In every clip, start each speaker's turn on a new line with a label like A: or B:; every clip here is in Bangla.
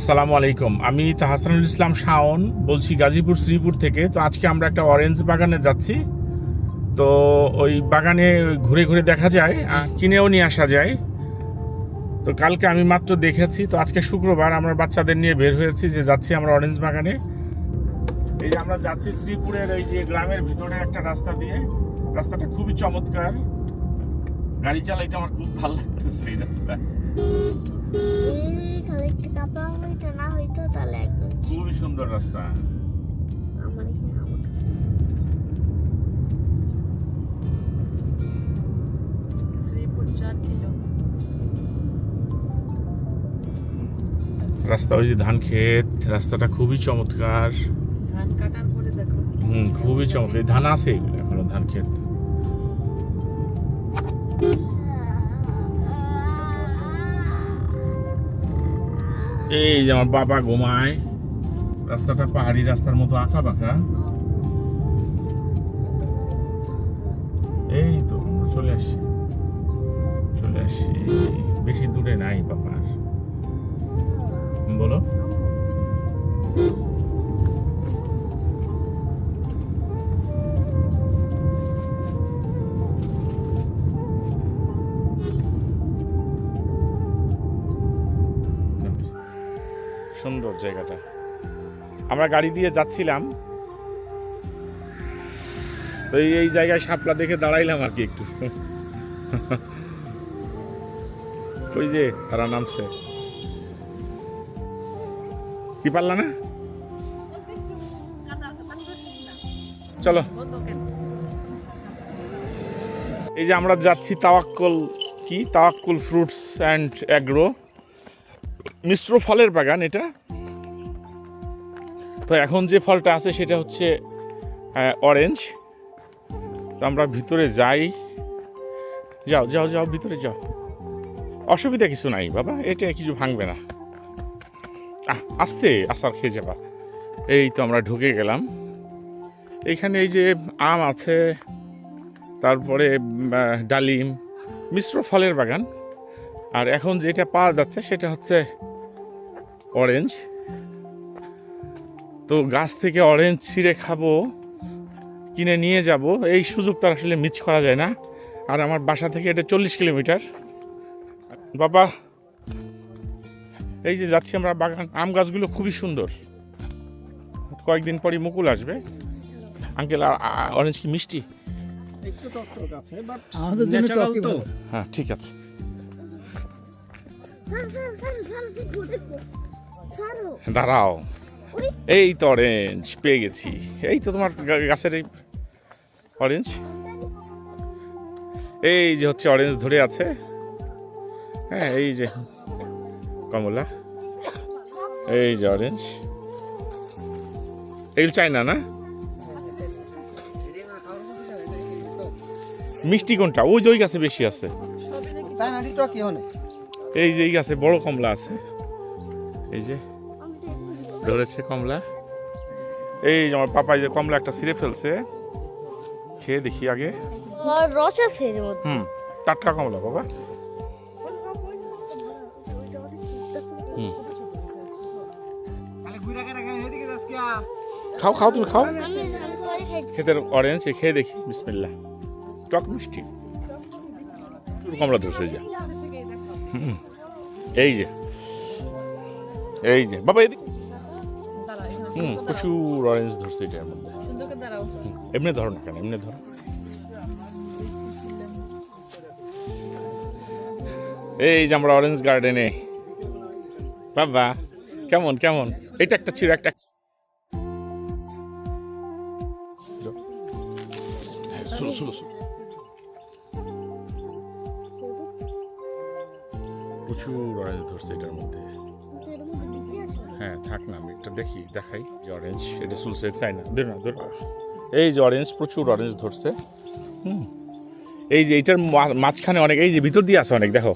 A: আসসালামু আলাইকুম। আমি তাহসানুল ইসলাম শাওন, বলছি গাজীপুর শ্রীপুর থেকে। তো আজকে আমরা একটা অরেঞ্জ বাগানে যাচ্ছি। তো ওই বাগানে ঘুরে ঘুরে দেখা যায় কিনেও নিয়ে আসা যায়। তো কালকে আমি মাত্র দেখেছি, তো আজকে শুক্রবার আমরা বাচ্চাদের নিয়ে বের হয়েছি যে যাচ্ছি আমরা অরেঞ্জ বাগানে। এই যে আমরা যাচ্ছি শ্রীপুরের এই যে গ্রামের ভিতরে একটা রাস্তা দিয়ে। রাস্তাটা খুবই চমৎকার। গাড়ি চালাইতে আমার খুব ভালো লাগতেছে এই রাস্তা খুবই সুন্দর রাস্তা।
B: আমার
A: রাস্তা ওই যে ধান ক্ষেত রাস্তাটা খুবই চমৎকার।
C: ধান কাটার পরে দেখো।
A: হুম খুবই চমৎকার। ধান আছে এগুলো এখনও ধান ক্ষেত। এই যে আমার বাবা ঘুমায়। রাস্তাটা পাহাড়ি রাস্তার মতো আঁকা বাঁকা। এই তো চলে আসছি চলে আসছি বেশি দূরে নাই বাবার। বলো। সুন্দর জায়গাটা। আমরা গাড়ি দিয়ে যাচ্ছিলাম। তো এই জায়গায় শাপলা দেখে দাঁড়াইলাম আর কি একটু। ওই যে তারা নামছে। কি পারলা না? চলো। এই যে আমরা যাচ্ছি তাওয়াক্কল কি? তাওয়াক্কুল ফ্রুটস অ্যান্ড অ্যাগ্রো। মিশ্র ফলের বাগান এটা। তো এখন যে ফলটা আছে সেটা হচ্ছে অরেঞ্জ তো আমরা ভিতরে যাই। যাও যাও যাও, ভিতরে যাও। অসুবিধা কিছু নাই বাবা, এটা কিছু ভাঙবে না। আস্তে আসার খেয়ে যাবা। এই তো আমরা ঢুকে গেলাম। এইখানে এই যে আম আছে, তারপরে ডালিম, মিশ্র ফলের বাগান। আর এখন যেটা পাওয়া যাচ্ছে সেটা হচ্ছে অরেঞ্জ তো গাছ থেকে অরেঞ্জ ছিঁড়ে খাব কিনে নিয়ে যাব এই সুযোগটা আসলে মিস করা যায় না আর আমার বাসা থেকে এটা চল্লিশ কিলোমিটার বাবা এই যে যাচ্ছি আমরা বাগান আম গাছগুলো খুবই সুন্দর কয়েকদিন পরই মুকুল আসবে আঙ্কেল আর অরেঞ্জ কি মিষ্টি
D: তো।
A: হ্যাঁ ঠিক আছে দাঁড়াও। এই তো অরেঞ্জ পেয়ে গেছি। এই তো তোমার গাছের এই অরেঞ্জ এই যে হচ্ছে অরেঞ্জ ধরে আছে। হ্যাঁ এই যে কমলা। এই যে অরেঞ্জ এগুলো চাই না না? মিষ্টি কোনটা? ওই যে ওই গাছে বেশি আছে। এই যে এই গাছে বড় কমলা আছে। এই যে ধরেছে কমলা। এই যে আমার পাপা যে কমলা একটা ছিঁড়ে ফেলছে খেয়ে দেখি আগে।
B: রস আছে
A: হুম টাটকা কমলা বাবা। হুম। খাও খাও তুমি খাও। খেতে অরেঞ্জ খেয়ে দেখি বিসমিল্লা টক মিষ্টি। কমলা ধরছে যে। হুম, এই যে। এই যে বাবা এদিকে। হুম প্রচুর অরেঞ্জ ধরছে এটার মধ্যে।
C: সুন্দর করে দাঁড়াও।
A: হুম, এমনি ধরো না কেন এমনি ধরো। এই যে আমরা অরেঞ্জ গার্ডেনে বাবা কেমন কেমন? এটা একটা ছিল একটা শুনো শুনো শুনো। প্রচুর অরেঞ্জ ধরছে এটার মধ্যে। হ্যাঁ থাক না আমি একটা দেখি দেখাই যে অরেঞ্জ এটা সুলসে চাই না ধর না ধর এই যে অরেঞ্জ প্রচুর অরেঞ্জ ধরছে। হুম। এই যে এইটার মাঝখানে অনেক এই যে ভিতর দিয়ে আছে অনেক দেখো।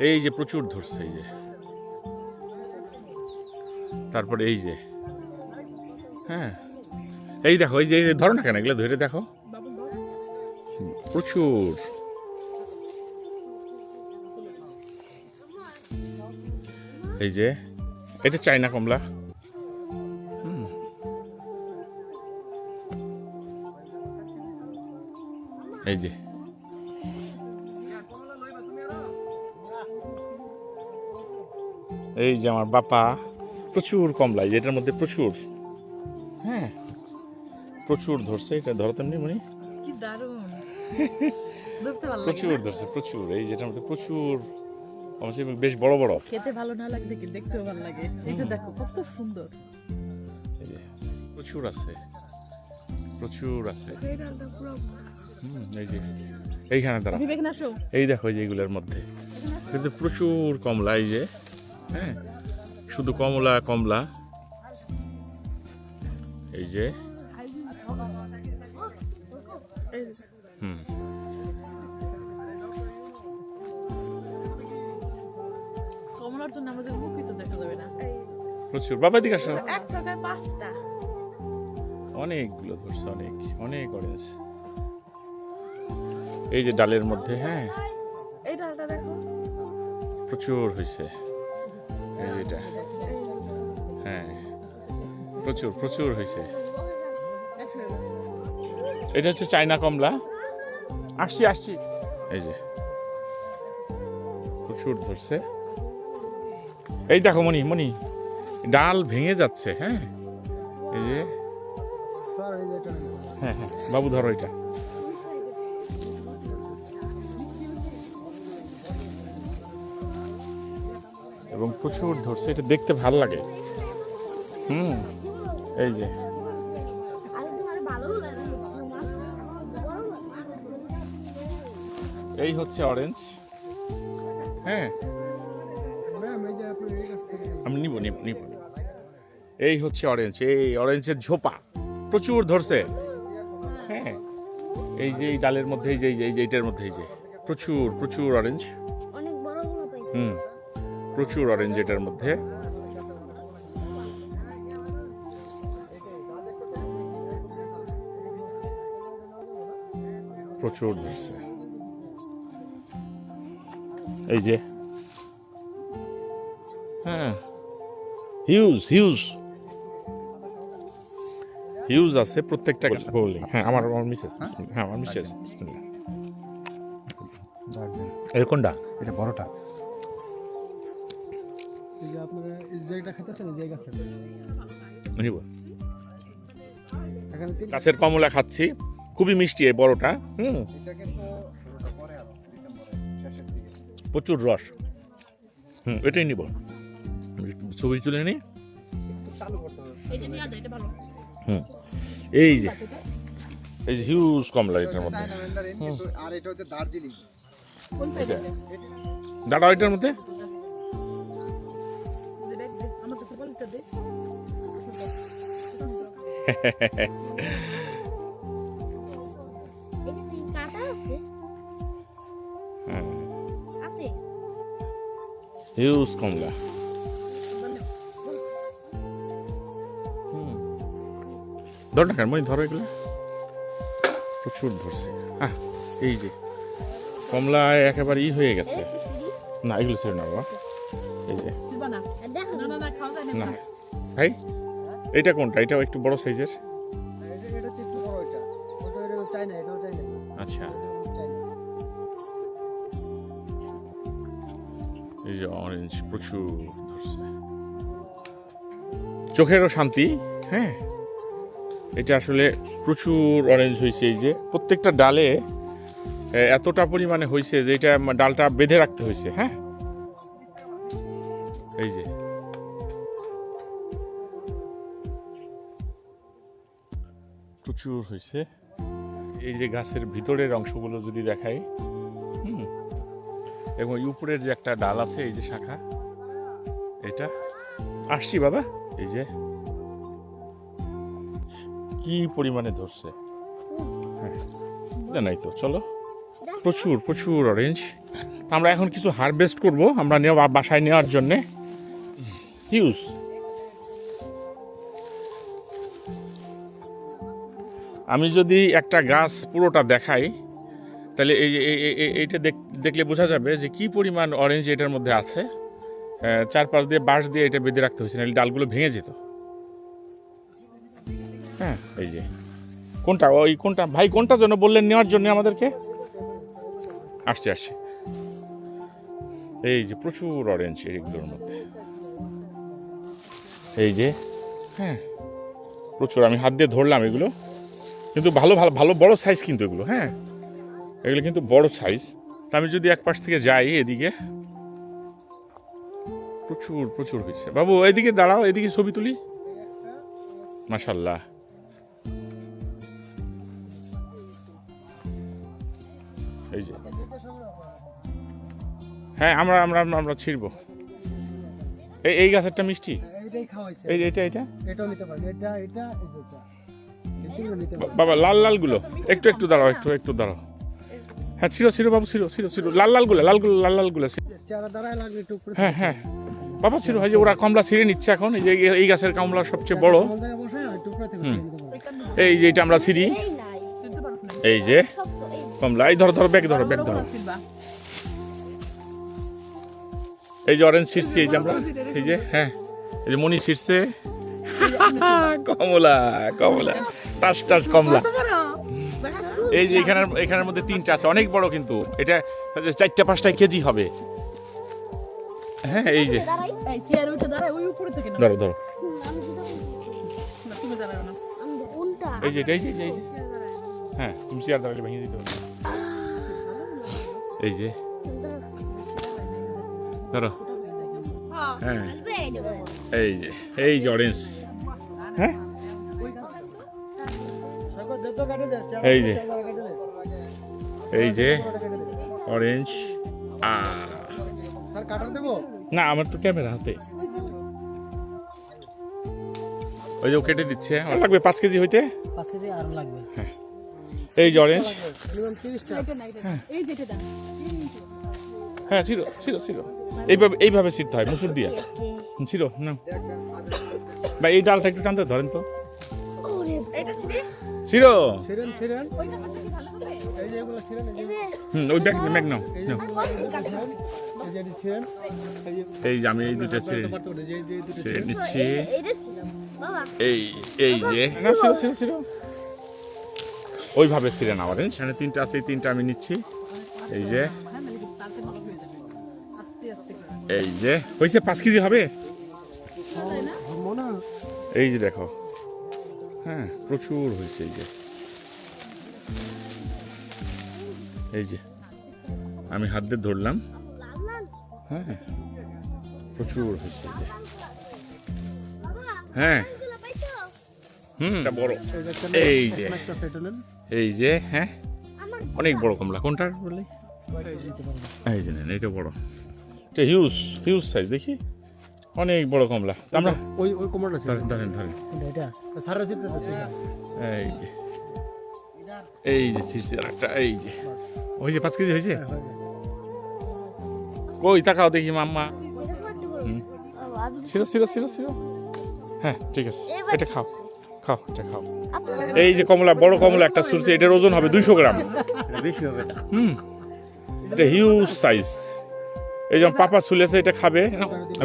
A: এই যে প্রচুর ধরছে এই যে। তারপরে এই যে হ্যাঁ। এই দেখো এই যে এই ধরো না কেন এগুলো ধরে দেখো। প্রচুর। এই যে এটা চাইনা কমলা। এই যে। এই যে আমার বাপা প্রচুর কমলা এটার মধ্যে প্রচুর। হ্যাঁ প্রচুর ধরছে এটা ধরো তেমনি মনি। প্রচুর ধরছে প্রচুর এই যেটার মধ্যে প্রচুর অবশ্যই বেশ বড় বড়।
C: খেতে ভালো না লাগলে কি দেখতেও ভালো লাগে? এই তো দেখো কত সুন্দর।
A: এই যে, প্রচুর আছে। প্রচুর আছে।
C: এই
A: যে এইখানে
C: শো
A: এই দেখো এই যে এগুলোর মধ্যে। কিন্তু প্রচুর কমলা এই যে হ্যাঁ? শুধু কমলা কমলা। এই যে হুম। প্রচুর। বাবা দিকে আসো।
C: এক টাকায় পাঁচটা।
A: অনেকগুলো ধরছে অনেক অনেক অরেঞ্জ এই যে ডালের মধ্যে হ্যাঁ।
C: এই ডালটা দেখো।
A: প্রচুর হয়েছে এই যে হ্যাঁ। প্রচুর প্রচুর হয়েছে এটা হচ্ছে চাইনা কমলা। আসছি আসছি। এই যে। প্রচুর ধরছে। এই দেখো মনি মনি ডাল ভেঙে যাচ্ছে হ্যাঁ? এই যে। হ্যাঁ হ্যাঁ বাবু ধরো এটা। এবং প্রচুর ধরছে এটা দেখতে ভালো লাগে। হুম এই যে। এই হচ্ছে অরেঞ্জ হ্যাঁ। নিব। এই হচ্ছে অরেঞ্জ এই অরেঞ্জের ঝোপা। প্রচুর ধরছে। হ্যাঁ এই যে এই ডালের মধ্যে এই যে এই যে এই যে এইটার মধ্যে এই যে। প্রচুর প্রচুর অরেঞ্জ হুম প্রচুর অরেঞ্জ এটার মধ্যে। প্রচুর ধরছে। এই যে। হ্যাঁ। হিউজ হিউজ হিউজ আছে প্রত্যেকটা বলি হ্যাঁ আমার আমার মিসেস হ্যাঁ? আমার মিসেস এই কোনটা?
E: এটা বড়টা।
D: এই যে আপনারা এই জায়গাটা খেতেছেন এই জায়গা আছে?
A: নিব।
D: এখানে
A: গাছের কমলা খাচ্ছি। খুবই মিষ্টি এই বড়টা হুম।
E: এটা কিন্তু শুরুটা পরে আর ডিসেম্বরে শেষের দিকে।
A: প্রচুর রস। হুম এটাই নিব। ছবি তুলে
C: ভালো।
A: হুম। এই যে এই যে হিউজ কমলা এটার মধ্যে।
E: আর এটা। হচ্ছে দার্জিলিং?
A: দাদা এটার মধ্যে হিউজ কমলা। ধর না কেন? মই ধরো এগুলো। প্রচুর ধরছে। হ্যাঁ এই যে কমলা একেবারে ই হয়ে গেছে। না এগুলো ছিল না বাবা। এই যে।
C: না। না না না খাওয়া যায়
A: না
C: না
A: ভাই এটা কোনটা? এটাও একটু বড় সাইজের?
D: এই যে এটা হচ্ছে একটু বড় এটা ওটা এটা চাইনা এটাও চাইনা
A: আচ্ছা। এই যে অরেঞ্জ প্রচুর ধরছে। চোখেরও শান্তি হ্যাঁ? এটা আসলে প্রচুর অরেঞ্জ হয়েছে এই যে। প্রত্যেকটা ডালে এতটা পরিমাণে হয়েছে যে এটা ডালটা বেঁধে রাখতে হয়েছে হ্যাঁ? এই যে। প্রচুর হয়েছে। এই যে গাছের ভিতরের অংশগুলো যদি দেখাই, হুম, এবং উপরের যে একটা ডাল আছে, এই যে শাখা, এটা। আসছি বাবা, এই যে। কি পরিমাণে ধরছে? হ্যাঁ। জানাই তো চলো। প্রচুর প্রচুর অরেঞ্জ আমরা এখন কিছু হারভেস্ট করব আমরা নেওয়া বাসায় নেওয়ার জন্যে। হিউজ আমি যদি একটা গাছ পুরোটা দেখাই তাহলে এই এই- এই- এই- এইটা দেখ- দেখলে বোঝা যাবে যে কি পরিমাণ অরেঞ্জ এটার মধ্যে আছে। চার পাঁচ দিয়ে বাঁশ দিয়ে এটা বেঁধে রাখতে হয়েছে নাহলে ডালগুলো ভেঙে যেত। হ্যাঁ। এই যে। কোনটা? ওই কোনটা? ভাই, কোনটা জন্য বললেন নেওয়ার জন্য আমাদেরকে? আসছে আসছে। এই যে, প্রচুর অরেঞ্জ এগুলোর মধ্যে। এই যে। হ্যাঁ। প্রচুর, আমি হাত দিয়ে ধরলাম এগুলো। কিন্তু ভালো ভালো ভালো, বড় সাইজ কিন্তু এগুলো হ্যাঁ। এগুলো কিন্তু বড় সাইজ তা আমি যদি এক পাশ থেকে যাই এদিকে। প্রচুর প্রচুর হয়েছে। বাবু, এদিকে দাঁড়াও, এদিকে ছবি তুলি। মাশাল্লাহ এই যে। হ্যাঁ আমরা আমরা আমরা- ছিড়বো। এই এই গাছেরটা মিষ্টি? এই এটা
E: এটাও নিতে পারেন
A: বাবা লাল লালগুলো। একটু একটু দাঁড়াও একটু একটু দাঁড়াও। হ্যাঁ ছিল ছিল বাবু ছিল ছিল ছিল লাল লালগুলো লালগুলো লাল লালগুলো হ্যাঁ হ্যাঁ। বাবা ছিল হয় যে ওরা কমলা ছিঁড়ে নিচ্ছে এখন। এই যে এই- গাছের কমলা সবচেয়ে বড়। এই যে এটা আমরা ছিঁড়ি।
B: এই নাই।
C: চিনতে পারো না
A: এই যে। কমলা এই ধরো ধরো ব্যাগ ধরো ব্যাগ ধরো। এই যে অরেঞ্জ ছিঁড়ছি এই যে আমরা এই যে হ্যাঁ এই যে মনি ছিঁড়ছে কমলা কমলা টাস টাস কমলা। এই যে এখানের এখানের মধ্যে তিনটা আছে অনেক বড় কিন্তু। এটা চারটা পাঁচটা কেজি হবে। হ্যাঁ এই যে। ধরো ধরো
B: হুম, আমি যেটা বলছি।
C: না, তুমি দাঁড়াও না।
B: আমি কোনটা
A: এই যে এই যে এই যে, এই যে। হ্যাঁ তুমি চেয়ার দাঁড়ালে ভেঙে দিতে পারবে এই যে। ধরো। হ্যাঁ।
B: এই যে।
A: এই যে অরেঞ্জ হ্যাঁ? এই যে। এই যে অরেঞ্জ আ।
E: স্যার কাটা দেবো
A: না আমার তো ক্যামেরা হাতে। ওই যে ও কেটে দিচ্ছে। আমার লাগবে পাঁচ কেজি হইতে?
E: পাঁচ কেজি আরও লাগবে।
A: এই
C: এই দাও
A: হ্যাঁ ছিল ছিল ছিল। এইভাবে এইভাবে সিদ্ধ হয় মুসুর দিয়া। ছিল না বা এই ডালটা একটু টানতে ধরেন তো।
C: ছিল।
A: হুম ওই ব্যাগ ব্যাগ নাও
E: এই যে
A: আমি এই দুটো ছেড়ে নিচ্ছি। এই এই যে। ছিল ছিল। ওইভাবে ছিলেন আমার সেখানে তিনটা আছে এই তিনটা আমি নিচ্ছি। এই যে। এই যে। হয়েছে পাঁচ কেজি হবে?
E: না
A: এই যে দেখো। হ্যাঁ প্রচুর হয়েছে এই যে। এই যে আমি হাত দিয়ে ধরলাম। হ্যাঁ প্রচুর হয়েছে এই যে। হ্যাঁ। হুম। এটা বড়।
E: এই
A: যে
E: একটা সেট নেন
A: এই যে হ্যাঁ? অনেক বড় কমলা। কোনটার বলে এই যে নেন এটা বড়। এটা হিউজ হিউজ সাইজ দেখি? অনেক বড় কমলা। আমরা
E: ওই ওই কোমরটা ছিল।
A: ধরেন ধরেন ধরেন।
E: এটা সারা জিতে
A: এই যে। এই যে ছিঁড়ছে একটা এই যে। হয়েছে পাঁচ কেজি হয়েছে? কই তাকাও দেখি মাম্মা। ছিল ছিল ছিল ছিল হ্যাঁ ঠিক আছে। এটা খাও। খাও এটা খাও। এই যে কমলা বড় কমলা একটা সুরছে এটার ওজন হবে দুইশো গ্রাম। বেশি হবে। হুম। এটা হিউজ সাইজ এই যেমন পাপা শুলেছে এটা খাবে।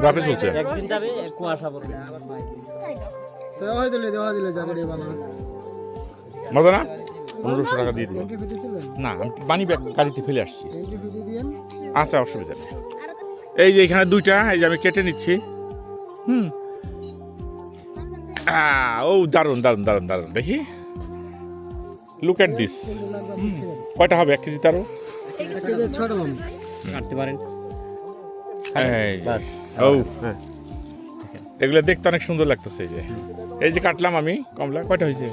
A: বাপে চলছে
F: একদিন যাবে কুয়াশা পড়বে।
E: দেওয়া দিলে দেওয়া দিলে জায়গাটা বানা
A: মজা না? পনেরোশো টাকা দিয়ে
E: ছিলেন?
A: না আমি বানি ব্যাগ গাড়িতে ফেলে আসছি। আচ্ছা অসুবিধা নেই। এই যে এখানে দুইটা এই যে আমি কেটে নিচ্ছি। হুম। ও দারুণ দারুণ দারুণ দারুণ দেখি। লুক এট দিস কয়টা হবে? এক কেজি তারও?
E: এক কেজি ছটা
F: কাটতে পারেন।
A: এই যে।
F: বাস।
A: ও। এগুলো দেখতে অনেক সুন্দর লাগতেছে এই যে। এই যে কাটলাম আমি কমলা। কয়টা হয়েছে?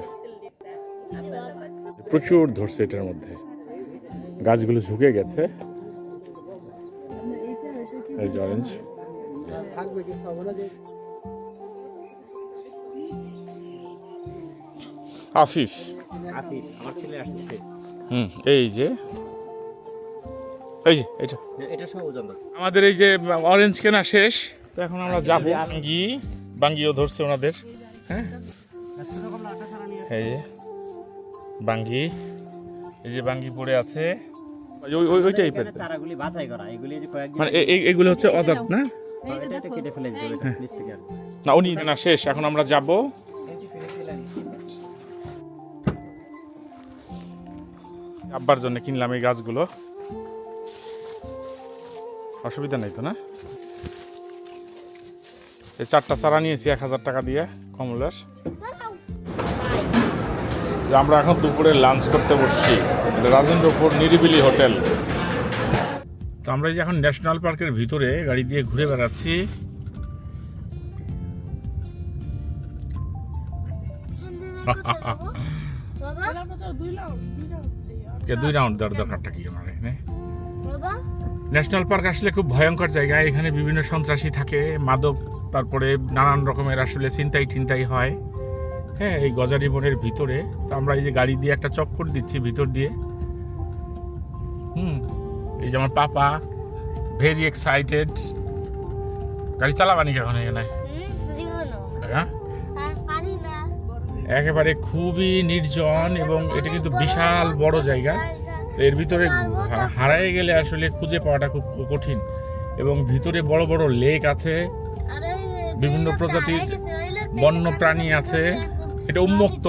A: কমলা। প্রচুর ধরছে এটার মধ্যে। গাছগুলো ঝুঁকে গেছে। অরেঞ্জ হুম, এই যে। এই যে, এটা। আমাদের এই যে অরেঞ্জ কেনা শেষ। তো এখন আমরা যাব। বাঙ্গি বাঙ্গিও ধরছে ওনাদের। হ্যাঁ? এই যে বাঙ্গি এই যে বাঙ্গি পড়ে আছে। ওই ওই ওই টাইপের
F: চারাগুলি বাছাই করা এগুলি যে কয়েকদিন
A: মানে এগুলো হচ্ছে অজাত না?
F: এটা এটা কেটে ফেলে দিতে হবে নিচ থেকে
A: না উনি না শেষ এখন আমরা যাব। আব্বার জন্য কিনলাম এই গাছগুলো। অসুবিধা নেই তো না? এই চারটা চারা নিয়েছি এক হাজার টাকা দিয়ে কমলার। যে আমরা এখন দুপুরে লাঞ্চ করতে বসছি। রাজেন্দ্রপুর নিরিবিলি হোটেল। তো আমরা যে এখন ন্যাশনাল পার্কের ভিতরে গাড়ি দিয়ে ঘুরে বেড়াচ্ছি। দুই রাউন্ড কি আমার এখানে? ন্যাশনাল পার্ক আসলে খুব ভয়ঙ্কর জায়গা। এখানে বিভিন্ন সন্ত্রাসী থাকে, মাদক, তারপরে নানান রকমের আসলে চিন্তাই চিন্তাই হয়। হ্যাঁ এই গজারি বনের ভিতরে। তো আমরা এই যে গাড়ি দিয়ে একটা চক্কর দিচ্ছি ভিতর দিয়ে। হুম, এই যে আমার পাপা ভেরি এক্সাইটেড গাড়ি চালাবানি কখন এখানে
B: হুম
A: হ্যাঁ? একেবারে খুবই নির্জন এবং এটা কিন্তু বিশাল বড় জায়গা। তো এর ভিতরে হারায় গেলে আসলে খুঁজে পাওয়াটা খুব কঠিন। এবং ভিতরে বড় বড় লেক আছে। বিভিন্ন প্রজাতির বন্য প্রাণী আছে। এটা উন্মুক্ত।